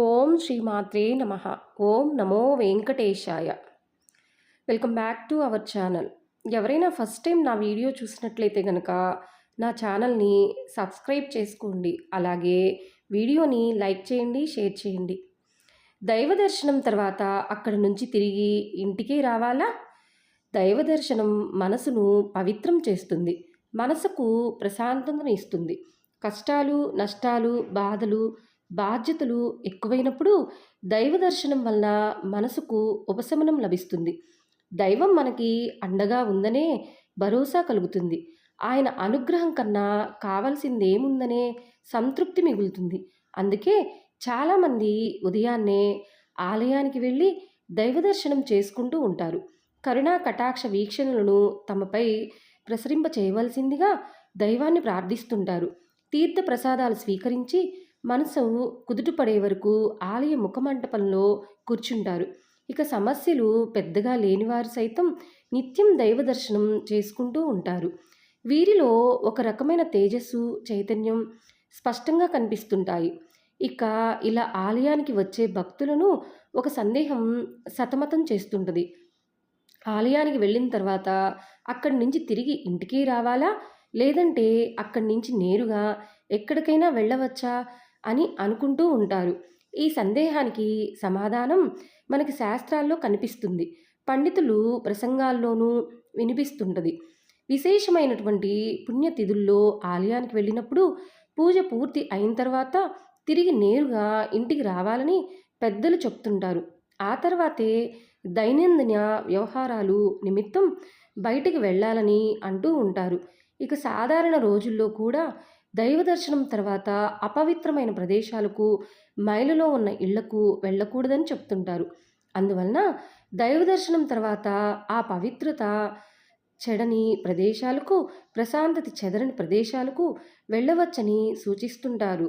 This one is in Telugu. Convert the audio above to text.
ఓం శ్రీమాత్రే నమ. ఓం నమో వెంకటేశాయ. Welcome back to our channel. ఎవరైనా ఫస్ట్ టైం నా వీడియో చూసినట్లయితే కనుక నా ఛానల్ని సబ్స్క్రైబ్ చేసుకోండి. అలాగే వీడియోని లైక్ చేయండి షేర్ చేయండి. దైవ దర్శనం తర్వాత అక్కడి నుంచి తిరిగి ఇంటికి రావాలా? దైవ దర్శనం మనసును పవిత్రం చేస్తుంది. మనసుకు ప్రశాంతతను ఇస్తుంది. కష్టాలు నష్టాలు బాధలు బాధ్యతలు ఎక్కువైనప్పుడు దైవ దర్శనం వలన మనసుకు ఉపశమనం లభిస్తుంది. దైవం మనకి అండగా ఉందనే భరోసా కలుగుతుంది. ఆయన అనుగ్రహం కన్నా కావాల్సింది ఏముందనే సంతృప్తి మిగులుతుంది. అందుకే చాలామంది ఉదయాన్నే ఆలయానికి వెళ్ళి దైవ దర్శనం చేసుకుంటూ ఉంటారు. కరుణా కటాక్ష వీక్షణలను తమపై ప్రసరింప చేయవలసిందిగా దైవాన్ని ప్రార్థిస్తుంటారు. తీర్థ ప్రసాదాలు స్వీకరించి మనసు కుదుటపడే వరకు ఆలయ ముఖమంటపంలో కూర్చుంటారు. ఇక సమస్యలు పెద్దగా లేనివారు సైతం నిత్యం దైవ దర్శనం చేసుకుంటూ ఉంటారు. వీరిలో ఒక రకమైన తేజస్సు చైతన్యం స్పష్టంగా కనిపిస్తుంటాయి. ఇక ఇలా ఆలయానికి వచ్చే భక్తులను ఒక సందేహం సతమతం చేస్తుంటుంది. ఆలయానికి వెళ్ళిన తర్వాత అక్కడి నుంచి తిరిగి ఇంటికి రావాలా? లేదంటే అక్కడి నుంచి నేరుగా ఎక్కడికైనా వెళ్ళవచ్చా? అని అనుకుంటూ ఉంటారు. ఈ సందేహానికి సమాధానం మనకి శాస్త్రాల్లో కనిపిస్తుంది. పండితులు ప్రసంగాల్లోనూ వినిపిస్తుంటుంది. విశేషమైనటువంటి పుణ్యతిథుల్లో ఆలయానికి వెళ్ళినప్పుడు పూజ పూర్తి అయిన తర్వాత తిరిగి నేరుగా ఇంటికి రావాలని పెద్దలు చెప్తుంటారు. ఆ తర్వాతే దైనందిన వ్యవహారాలు నిమిత్తం బయటికి వెళ్ళాలని అంటూ ఉంటారు. ఇక సాధారణ రోజుల్లో కూడా దైవ దర్శనం తర్వాత అపవిత్రమైన ప్రదేశాలకు మైలులో ఉన్న ఇళ్ళకు వెళ్ళకూడదని చెప్తుంటారు. అందువలన దైవ దర్శనం తర్వాత ఆ పవిత్రత చెడని ప్రదేశాలకు ప్రశాంతత చెదరని ప్రదేశాలకు వెళ్ళవచ్చని సూచిస్తుంటారు.